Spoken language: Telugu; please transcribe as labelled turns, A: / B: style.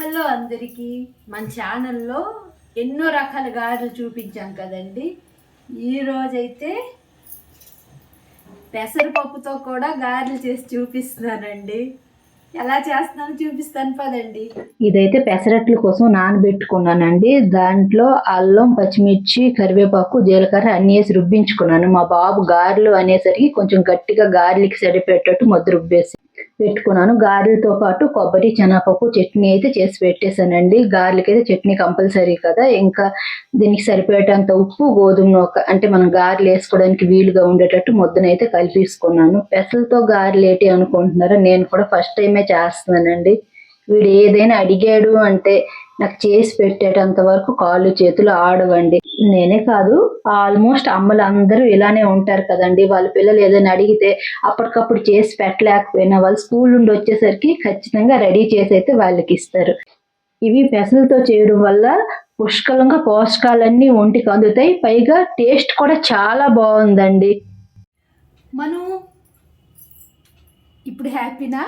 A: హలో అందరికీ. మన ఛానల్లో ఎన్నో రకాల గారెలు చూపించాం కదండి. ఈరోజైతే పెసరపప్పుతో కూడా గారెలు చేసి చూపిస్తున్నానండి. ఎలా చేస్తున్నాను చూపిస్తాను పదండి.
B: ఇదైతే పెసరట్ల కోసం నానబెట్టుకున్నానండి. దాంట్లో అల్లం పచ్చిమిర్చి కరివేపాకు జీలకర్ర అన్ని వేసి రుబ్బించుకున్నాను. మా బాబు గారెలు అనేసరికి కొంచెం గట్టిగా గారెలకి సరిపెట్టట్టు ముద్ద రుబ్బేసి పెట్టుకున్నాను. గారెలతో పాటు కొబ్బరి శనగపప్పు చట్నీ అయితే చేసి పెట్టేశానండి. గారెలకి అయితే చట్నీ కంపల్సరీ కదా. ఇంకా దీనికి సరిపోయేటంత ఉప్పు గోధుమ నూక అంటే మనం గారెలు వేసుకోవడానికి వీలుగా ఉండేటట్టు ముద్దనైతే కలిపేసుకున్నాను. పెసలతో గారెలు ఏంటి అనుకుంటున్నారా? నేను కూడా ఫస్ట్ టైమే చేస్తున్నానండి. వీడు ఏదైనా అడిగాడు అంటే నాకు చేసి పెట్టేటంత వరకు కాళ్ళు చేతులు ఆడవండి. నేనే కాదు ఆల్మోస్ట్ అమ్మలు అందరూ ఇలానే ఉంటారు కదండి. వాళ్ళ పిల్లలు ఏదైనా అడిగితే అప్పటికప్పుడు చేసి పెట్టలేకపోయినా వాళ్ళు స్కూల్ నుండి వచ్చేసరికి ఖచ్చితంగా రెడీ చేసి అయితే వాళ్ళకి ఇస్తారు. ఇవి పెసలతో చేయడం వల్ల పుష్కలంగా పోషకాలన్నీ ఒంటికి అందుతాయి. పైగా టేస్ట్ కూడా చాలా బాగుందండి.
A: మనం ఇప్పుడు హ్యాపీనా?